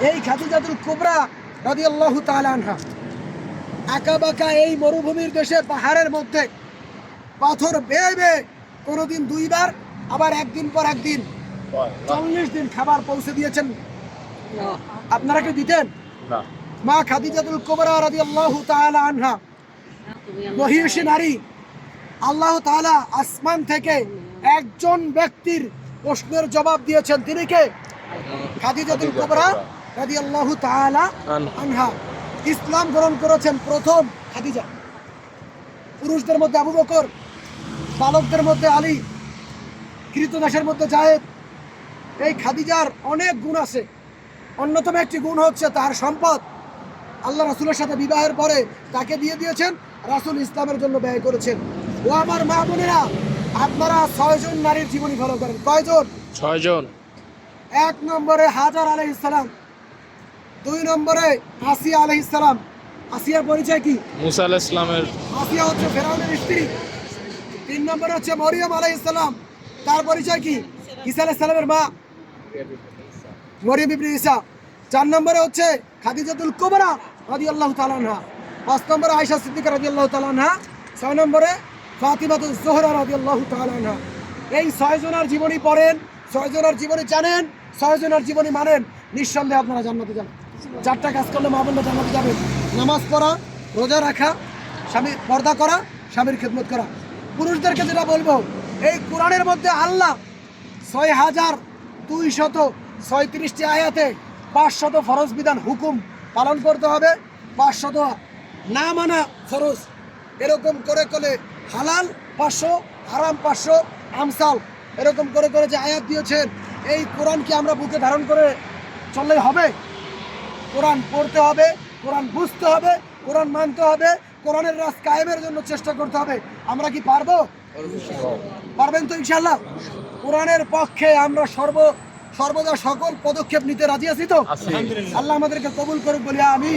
এই খাদিজাতুল কুবরা রাদিয়াল্লাহু তাআলা আনহা। আঁকা বাঁকা এই মরুভূমির দেশে পাহাড়ের মধ্যে পাথর বেয়ে বেয়ে কোনোদিন দুইবার আবার একদিন পর একদিন চল্লিশ দিন খাবার পৌঁছে দিয়েছেন। আপনারা কি দিতেন? মা খাদিজাতুল কুবরা রাদিয়াল্লাহু তাআলা আনহা। মহিষী নারী আল্লাহ তাআলা আসমান থেকে একজন ব্যক্তির প্রশ্নের জবাব দিয়েছেন। তিনি কে? খাদিজাতুল কুবরা। রাদিয়াল্লাহু তাআলা আনহা। ইসলাম গ্রহণ করেছেন প্রথম খাদিজা। পুরুষদের মধ্যে আবু বকর বালকদের মধ্যে আলী কৃতদাসের মধ্যে জায়েদ। এই খাদিজার অনেক গুণ আছে। অন্যতম একটি গুণ হচ্ছে তার সম্পদ। আল্লাহ রাসুলের সাথে বিবাহের পরে তাকে দিয়ে দিয়েছেন রাসুল ইসলামের জন্য ব্যয় করেছেন। ও আমার মা বোনেরা আপনারা ছয়জন নারীর জীবনী ফলো করেন। কয়জন? ছয়জন। এক নম্বরে হাজার আলহ ইসলাম দুই নম্বরে আসিয়া আলহ ইসলাম আসিয়ার পরিচয় কি? মুসা আলাহ ইসলামের আসিয়া হচ্ছে ফেরাউনের স্ত্রী। তিন নম্বরে হচ্ছে মরিয়ম আলহ ইসলাম তার পরিচয় কি? ঈসা আলাহ ইসলামের মা। মরিয়ম ইবনে ঈসা। চার নম্বরে হচ্ছে খাদিজাতুল কুবরা রাদিয়াল্লাহু তাআলা আনহা। পাঁচ নম্বরে আয়েশা সিদ্দিকা রাদিয়াল্লাহু তাআলা আনহা। ছয় নম্বরে ফাতিমাতুজ জোহরা রাদিয়াল্লাহু তাআলা আনহা। এই ছয় জনের জীবনী পড়েন ছয় জনের জীবনী জানেন ছয় জনের জীবনী মানেন। নিঃসন্দেহে আপনারা জান্নাতে যাবেন চারটা কাজ করলে মা বোনরা জান্নাতে যাবেন নামাজ পড়া, রোজা রাখা, স্বামী পর্দা করা, স্বামীর খেদমত করা। পুরুষদেরকে যেটা বলব, এই কোরআনের মধ্যে আল্লাহ ছয় হাজার দুই শত ছয়ত্রিশটি আয়াতে পাঁচশত ফরজ বিধান হুকুম পালন করতে হবে। পাঁচশত না মানা ফরজ। এরকম করে করে হালাল পাঁচশো, হারাম পাঁচশো, আমসাল। এরকম করে করে যে আয়াত দিয়েছেন, এই কোরআন কি আমরা বুকে ধারণ করে চললেই হবে। কোরআন পড়তে হবে কোরআন বুঝতে হবে কোরআন মানতে হবে কোরআনের রাজ কায়েমের জন্য চেষ্টা করতে হবে। আমরা কি পারব? পারবেন তো ইনশাল্লাহ কোরআনের পক্ষে আমরা সর্ব সর্বদা সকল পদক্ষেপ নিতে রাজি আছি তো? আল্লাহ আমাদেরকে কবুল করুক বলি আমি